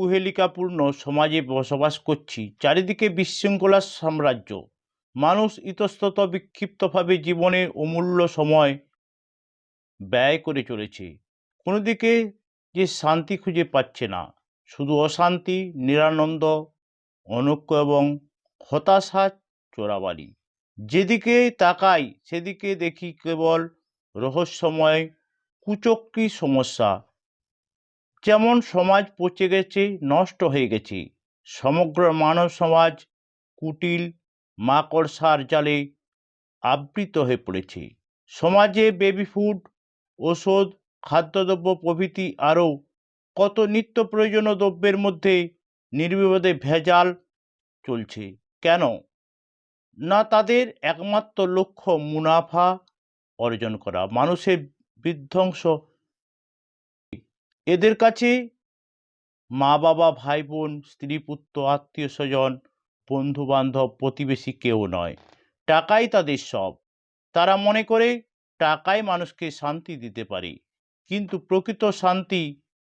কুহেলিকাপূর্ণ সমাজে বসবাস করছি, চারিদিকে বিশৃঙ্খলার সাম্রাজ্য। মানুষ ইতস্তত বিক্ষিপ্তভাবে জীবনের অমূল্য সময় ব্যয় করে চলেছে। কোনো দিকে যে শান্তি খুঁজে পাচ্ছে না, শুধু অশান্তি, নিরানন্দ, অনৈক্য এবং হতাশা চোরাবালি। যেদিকে তাকাই, সেদিকে দেখি কেবল রহস্যময় কুচক্রি সমস্যা। যেমন সমাজ পচে গেছে, নষ্ট হয়ে গেছে। সমগ্র মানব সমাজ কুটিল, মাকড়সার জালে আবৃত হয়ে পড়েছে। সমাজে বেবি ফুড ওষুধ খাদ্যদ্রব্য প্রভৃতি আরও কত নিত্য প্রয়োজনীয় দ্রব্যের মধ্যে নির্বিবাদে ভেজাল চলছে। কেন? না তাদের একমাত্র লক্ষ্য মুনাফা অর্জন করা। মানুষের বিধ্বংস এদের কাছে মা বাবা ভাই বোন স্ত্রী পুত্র আত্মীয় স্বজন বন্ধু বান্ধব প্রতিবেশী কেউ নয়। টাকাই তাদের সব। তারা মনে করে টাকাই মানুষকে শান্তি দিতে পারে, কিন্তু প্রকৃত শান্তি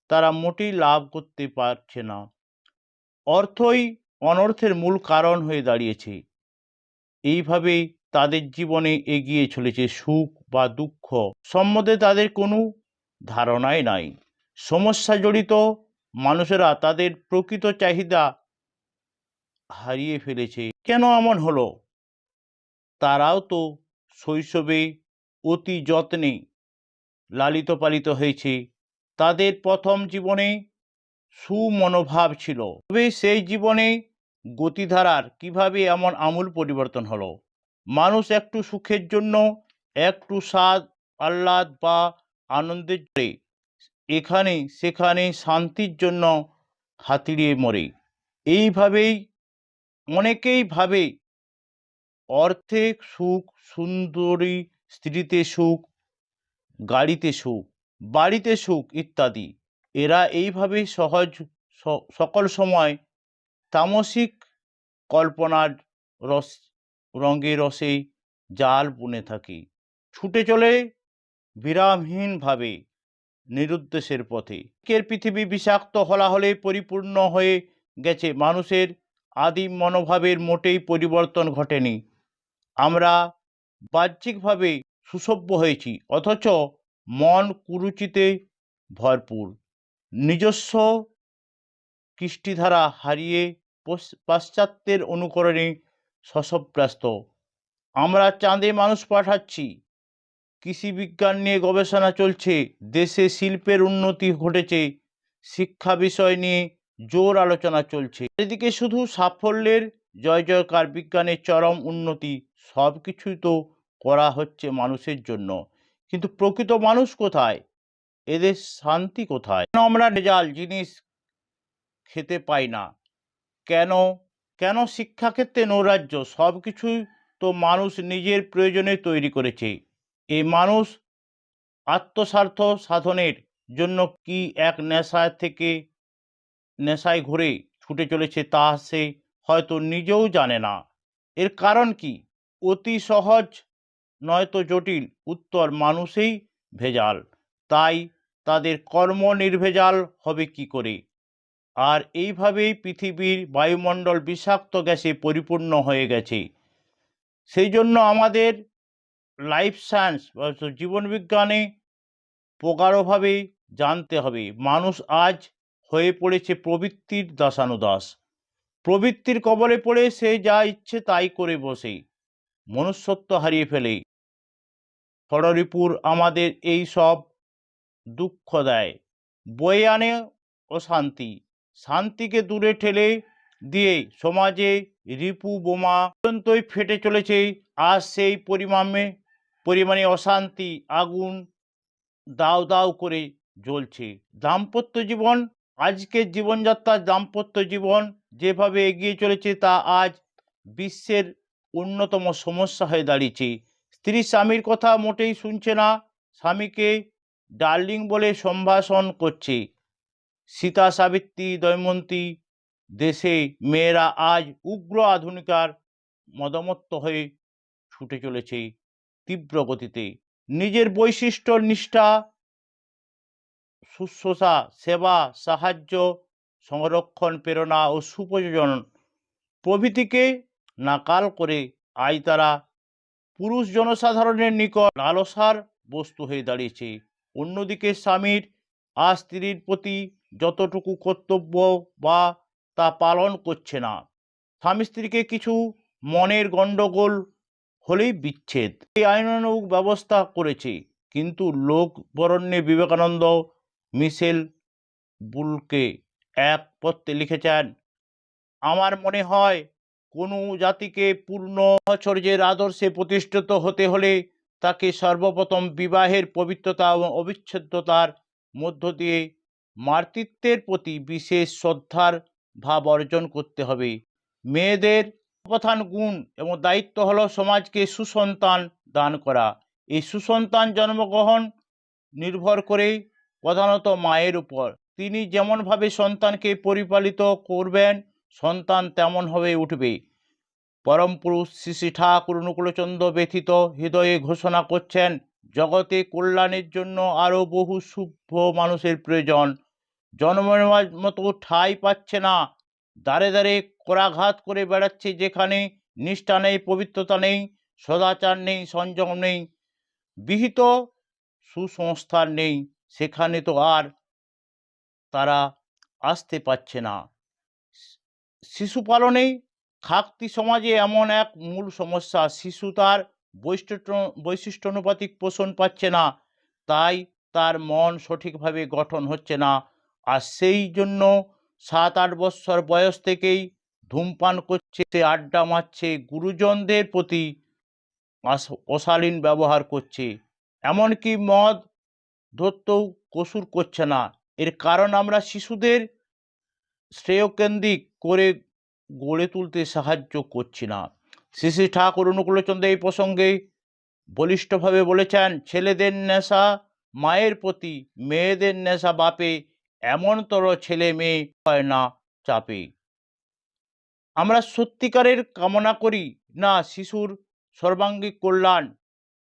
তারা মোটেই লাভ করতে পারছে না। অর্থই অনর্থের মূল কারণ হয়ে দাঁড়িয়েছে। এইভাবে তাদের জীবনে এগিয়ে চলেছে সুখ বা দুঃখ সম্বন্ধে তাদের কোনো ধারণাই নাই। সমস্যা জড়িত মানুষেরা তাদের প্রকৃত চাহিদা হারিয়ে ফেলেছে। কেন এমন হলো? তারাও তো শৈশবে অতি যত্নে লালিত পালিত হয়েছে। তাদের প্রথম জীবনে সুমনোভাব ছিল। তবে সেই জীবনে গতিধারার কীভাবে এমন আমূল পরিবর্তন হলো? মানুষ একটু সুখের জন্য একটু স্বাদ আহ্লাদ বা আনন্দের এখানে সেখানে শান্তির জন্য হাতিড়িয়ে মরে। এইভাবেই, অনেকেই ভাবে, অর্থে সুখ, সুন্দরী স্ত্রীতে সুখ, গাড়িতে সুখ, বাড়িতে সুখ ইত্যাদি। এরা এইভাবে সহজ সকল সময় তামসিক কল্পনার রস, রঙে রসে জাল বুনে থাকে। ছুটে চলে বিরামহীনভাবে নিরুদ্দেশের পথে। কের পৃথিবী বিষাক্ত, হলাহলে পরিপূর্ণ হয়ে গেছে? মানুষের আদিম মনোভাবের মোটেই পরিবর্তন ঘটেনি। আমরা বাহ্যিকভাবে সুসভ্য হয়েছি, অথচ মন কুরুচিতে ভরপুর। নিজস্ব কৃষ্টিধারা হারিয়ে পাশ্চাত্যের অনুকরণে শশব্যস্ত আমরা চাঁদে মানুষ পাঠাচ্ছি। কৃষি বিজ্ঞান নিয়ে গবেষণা চলছে, দেশে শিল্পের উন্নতি ঘটেছে, শিক্ষা বিষয় নিয়ে জোর আলোচনা চলছে। এদিকে শুধু সাফল্যের জয় জয়কার বিজ্ঞানের চরম উন্নতি সব কিছুই তো করা হচ্ছে মানুষের জন্য। কিন্তু প্রকৃত মানুষ কোথায়? এদের শান্তি কোথায়? কেন আমরা রেজাল জিনিস খেতে পাই না? কেন কেন শিক্ষাক্ষেত্রে নৈরাজ্য? সব কিছুই তো মানুষ নিজের প্রয়োজনে তৈরি করেছে। এই মানুষ আত্মস্বার্থ সাধনের জন্য কি এক নেশায় থেকে নেশায় ঘুরে ছুটে চলেছে তা সে হয়তো নিজেও জানে না। এর কারণ কি? অতি সহজ, নয়তো জটিল উত্তর মানুষেই ভেজাল। তাই তাদের কর্ম নির্ভেজাল হবে কি করে? আর এইভাবেই পৃথিবীর বায়ুমণ্ডল বিষাক্ত গ্যাসে পরিপূর্ণ হয়ে গেছে। সেই জন্য আমাদের লাইফ সায়েন্স বা জীবনবিজ্ঞানে প্রগাঢ়ভাবে জানতে হবে। মানুষ আজ হয়ে পড়েছে প্রবৃত্তির দাসানুদাস। প্রবৃত্তির কবলে পড়ে সে যা ইচ্ছে তাই করে বসে। মনুষ্যত্ব হারিয়ে ফেলে। ষড়রিপুর আমাদের এই সব দুঃখ দেয়। বয়ে আনে অশান্তি। শান্তিকে দূরে ঠেলে দিয়ে সমাজে রিপু বোমা পর্যন্তই ফেটে চলেছে। আর সেই পরিমাণে পরিমাণে অশান্তি, আগুন, দাও দাউ করে জ্বলছে। দাম্পত্য জীবন, আজকের জীবনযাত্রার দাম্পত্য জীবন যেভাবে এগিয়ে চলেছে, তা আজ বিশ্বের অন্যতম সমস্যা হয়ে দাঁড়িয়েছে। স্ত্রী স্বামীর কথা মোটেই শুনছে না, স্বামীকে ডার্লিং বলে সম্ভাষণ করছে। সীতা সাবিত্রী দৈমন্তী দেশে মেয়েরা আজ উগ্র আধুনিকার মদমত্ত হয়ে ছুটে চলেছে। তীব্র গতিতে। নিজের বৈশিষ্ট্য, নিষ্ঠা, শুশ্রূষা, সেবা, সাহায্য, সংরক্ষণ, প্রেরণা ও সুপ্রযোজন প্রভৃতিকে নাকাল করে আজ তারা পুরুষ জনসাধারণের নিকট লালসার বস্তু হয়ে দাঁড়িয়েছে। অন্যদিকে স্বামীর আর স্ত্রীর প্রতি যতটুকু কর্তব্য বা তা পালন করছে না। স্বামী স্ত্রীকে কিছু মনের গণ্ডগোল হলেই বিচ্ছেদ। এই আইনানুগ ব্যবস্থা করেছে। কিন্তু লোক বরণ্যে বিবেকানন্দ, মিশেল বুলকে এক পত্রে লিখেছেন, আমার মনে হয় কোনো জাতিকে পূর্ণ আচর্যের আদর্শে প্রতিষ্ঠিত হতে হলে তাকে সর্বপ্রথম বিবাহের পবিত্রতা এবং অবিচ্ছেদ্যতার মধ্য দিয়ে মাতৃত্বের প্রতি বিশেষ শ্রদ্ধার ভাব অর্জন করতে হবে। মেয়েদের প্রধান গুণ এবং দায়িত্ব হলো সমাজকে সুসন্তান দান করা। এই সুসন্তান জন্মগ্রহণ নির্ভর করে প্রধানত মায়ের উপর। তিনি যেমনভাবে সন্তানকে পরিপালিত করবেন, সন্তান তেমন হয়ে উঠবে। পরম পুরুষ শ্রী শ্রী ঠাকুর অনুকূলচন্দ্র ব্যথিত হৃদয়ে ঘোষণা করছেন, জগতে কল্যাণের জন্য আরও বহু শুভ মানুষের প্রয়োজন। জন্মের মতো ঠাঁই পাচ্ছে না দাঁড়ে দাঁড়ে করাঘাত করে বেড়াচ্ছে যেখানে নিষ্ঠা নেই, পবিত্রতা নেই, সদাচার নেই, সংযম নেই, বিহিত সুসংস্থান নেই, সেখানে তো আর তারা আসতে পারছে না। শিশু পালনে খাকতি সমাজে এমন এক মূল সমস্যা, শিশু তার বৈশিষ্ট্য বৈশিষ্ট্য অনুপাতিক পোষণ পাচ্ছে না, তাই তার মন সঠিকভাবে গঠন হচ্ছে না, আর সেই জন্য সাত আট বৎসর বয়স থেকেই ধূমপান করছে, সে আড্ডা মারছে, গুরুজনদের প্রতি অশালীন ব্যবহার করছে। এমনকি মদ ধরতেও কসুর করছে না। এর কারণ আমরা শিশুদের শ্রেয়কেন্দ্রিক করে গড়ে তুলতে সাহায্য করছি না। শ্রী ঠাকুর অনুকূলচন্দ্র এই প্রসঙ্গে বলিষ্ঠভাবে বলেছেন, ছেলেদের নেশা মায়ের প্রতি, মেয়েদের নেশা বাপে এমনতর ছেলে মেয়ে হয় না চাপে। আমরা সত্যিকারের কামনা করি, না, শিশুর সর্বাঙ্গীক কল্যাণ,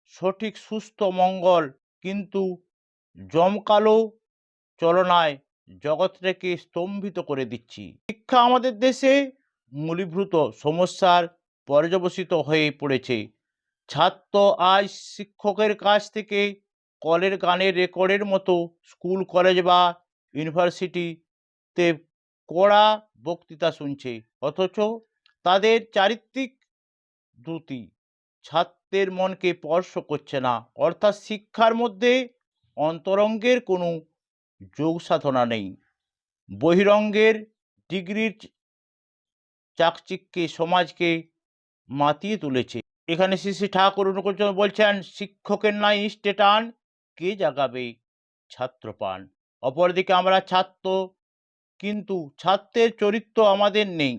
সঠিক, সুস্থ, মঙ্গল, কিন্তু জমকালো চলনায় জগৎটাকে স্তম্ভিত করে দিচ্ছি। শিক্ষা আমাদের দেশে মূলীভূত সমস্যার পর্যবসিত হয়ে পড়েছে। ছাত্র আজ শিক্ষকের কাছ থেকে কলের গানের রেকর্ডের মতো স্কুল, কলেজ বা ইউনিভার্সিটিতে কড়া বক্তৃতা শুনছে, অথচ তাদের চারিত্রিক দ্রুতি ছাত্রের মনকে স্পর্শ করছে না। অর্থাৎ শিক্ষার মধ্যে অন্তরঙ্গের কোনো যোগ সাধনা নেই। বহিরঙ্গের ডিগ্রির চাকচিক্যে সমাজকে মাতিয়ে তুলেছে। এখানে শ্রী শ্রী ঠাকুর বলছেন, শিক্ষকের নাই ইষ্টে টান কে জাগাবে ছাত্র পান অপরদিকে আমরা ছাত্র, কিন্তু ছাত্রের চরিত্র আমাদের নেই।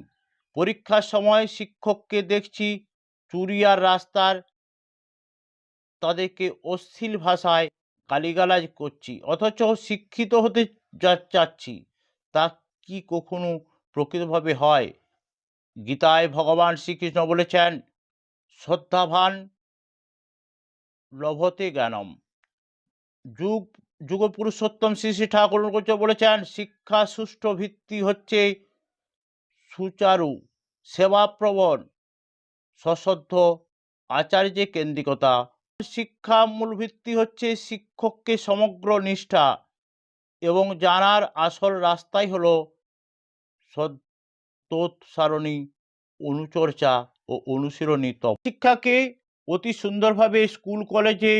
পরীক্ষার সময় শিক্ষককে দেখছি চুরিয়ার রাস্তার তাদেরকে অশ্লীল ভাষায় গালিগালাজ করছি, অথচ শিক্ষিত হতে চাচ্ছি, তা কি কখনো প্রকৃতভাবে হয়? গীতায় ভগবান শ্রীকৃষ্ণ বলেছেন, শ্রদ্ধাভান লভতে জ্ঞানম। যুগ যুগ পুরুষোত্তম শ্রী শ্রী ঠাকুর বলেছেন, শিক্ষা সুষ্ঠু ভিত্তি হচ্ছে সুচারু, সেবাপ্রবণ সশ্রদ্ধ আচার্যে কেন্দ্রিকতা। শিক্ষা মূল ভিত্তি হচ্ছে শিক্ষককে সমগ্র নিষ্ঠা এবং জানার আসল রাস্তাই হলো সত্যোৎসারণী, অনুচর্চা ও অনুশীলনী তপ। শিক্ষাকে অতি সুন্দরভাবে স্কুল, কলেজে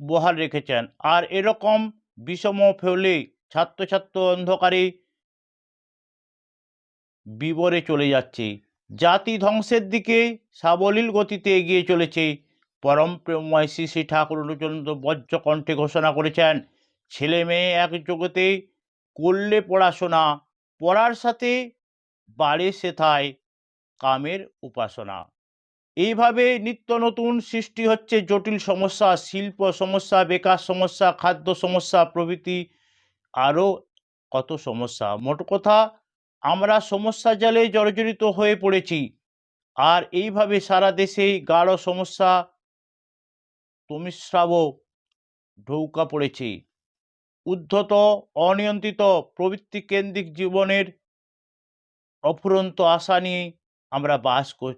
বহাল রেখেছেন। আর এরকম বিষম ফেলে ছাত্রছাত্র অন্ধকারে বিবরে চলে যাচ্ছে। জাতি ধ্বংসের দিকে সাবলীল গতিতে এগিয়ে চলেছে। পরম প্রেমময় শ্রী শ্রী ঠাকুর অনুচন্দ্র বজ্র কণ্ঠে ঘোষণা করেছেন, ছেলে মেয়ে এক জগতে করলে পড়াশোনা, পড়ার সাথে বাড়ে সেথায় কামের উপাসনা। এইভাবে নিত্য নতুন সৃষ্টি হচ্ছে জটিল সমস্যা, শিল্প সমস্যা, বেকার সমস্যা, খাদ্য সমস্যা, প্রভৃতি। আরও কত সমস্যা? মোট কথা, আমরা সমস্যা জালে জর্জরিত হয়ে পড়েছি। আর এইভাবে সারা দেশেই গাঢ় সমস্যা তমিশ্রাব ঢৌকা পড়েছে। উদ্ধত, অনিয়ন্ত্রিত প্রবৃত্তি কেন্দ্রিক জীবনের অফুরন্ত আশা নিয়ে আমরা বাস কর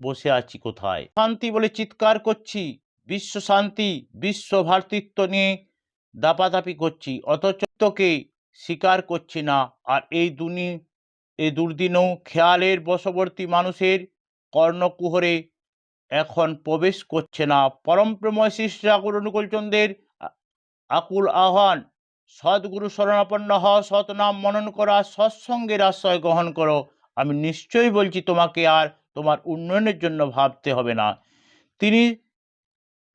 বসে আছি কোথায়? শান্তি বলে চিৎকার করছি। বিশ্ব শান্তি, বিশ্ব ভ্রাতৃত্ব নিয়ে দাপাদাপি করছি। অথচ তোকে স্বীকার করছি না। আর এই দুনি এই দুর্দিনও খেয়ালের বশবর্তী মানুষের কর্ণকুহরে এখন প্রবেশ করছে না। পরম প্রেময় শিষ্য ঠাকুর অনুকূলচন্দ্রের আকুল আহ্বান, সদ্গুরু শরণাপন্ন হ সতনাম মনন করা, সৎসঙ্গের আশ্রয় গ্রহণ করো। আমি নিশ্চয়ই বলছি তোমাকে আর তোমার উন্নয়নের জন্য ভাবতে হবে না। তিনি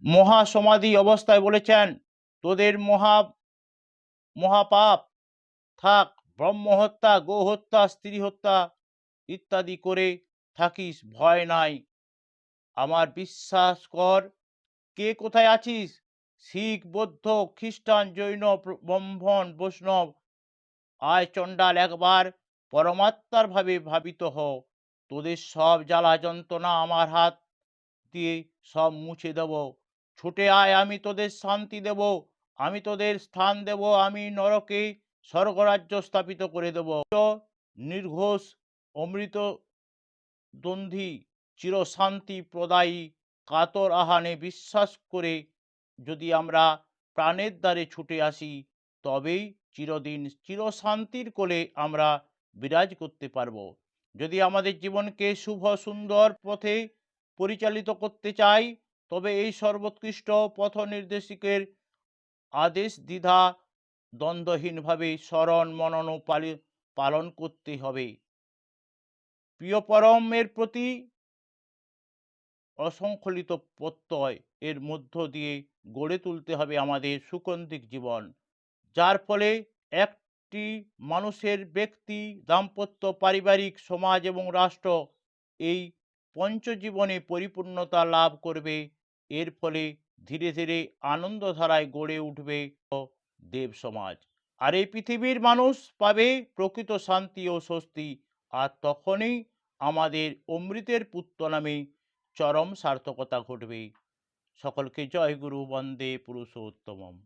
মহাসমাধি অবস্থায় বলেছেন, তোদের মহা, মহাপাপ, থাক, ব্রহ্মহত্যা, গোহত্যা স্ত্রী হত্যা ইত্যাদি করে থাকিস, ভয় নাই। আমার বিশ্বাস কর, কে কোথায় আছিস? শিখ, বৌদ্ধ, খ্রিস্টান, জৈন ব্রাহ্মণ, বৈষ্ণব, আয় চণ্ডাল একবার পরমাত্মার ভাবে ভাবিত হ তোদের সব জ্বালা যন্ত্রণা আমার হাত দিয়ে সব মুছে দেব। ছুটে আয়, আমি তোদের শান্তি দেব। আমি তোদের স্থান দেব। আমি নরকে স্বর্গরাজ্য স্থাপিত করে দেব। নির্ঘোষ অমৃত দ্বন্দ্বী, চিরশান্তি প্রদায়ী, কাতর আহানে বিশ্বাস করে যদি আমরা প্রাণের দ্বারে ছুটে আসি, তবেই চিরদিন চিরশান্তির কোলে আমরা বিরাজ করতে পারব। যদি আমাদের জীবনকে শুভ সুন্দর পথে পরিচালিত করতে চাই, তবে এই সর্বোৎকৃষ্ট পথ নির্দেশিকের আদেশ, দ্বিধা, দ্বন্দ্বহীনভাবে স্মরণ, মনন পালন করতে হবে। প্রিয় পরমের প্রতি অসংখ্যলিত প্রত্যয় এর মধ্য দিয়ে গড়ে তুলতে হবে আমাদের সুকন্দিক জীবন। যার ফলে একটি মানুষের ব্যক্তি, দাম্পত্য, পারিবারিক সমাজ এবং রাষ্ট্র এই পঞ্চজীবনে পরিপূর্ণতা লাভ করবে। এর ফলে ধীরে ধীরে আনন্দধারায় গড়ে উঠবে দেব সমাজ। আর এই পৃথিবীর মানুষ পাবে প্রকৃত শান্তি ও স্বস্তি। আর তখনই আমাদের অমৃতের পুত্র নামে চরম সার্থকতা ঘটবে। সকলকে জয় গুরু, বন্দে পুরুষোত্তমম।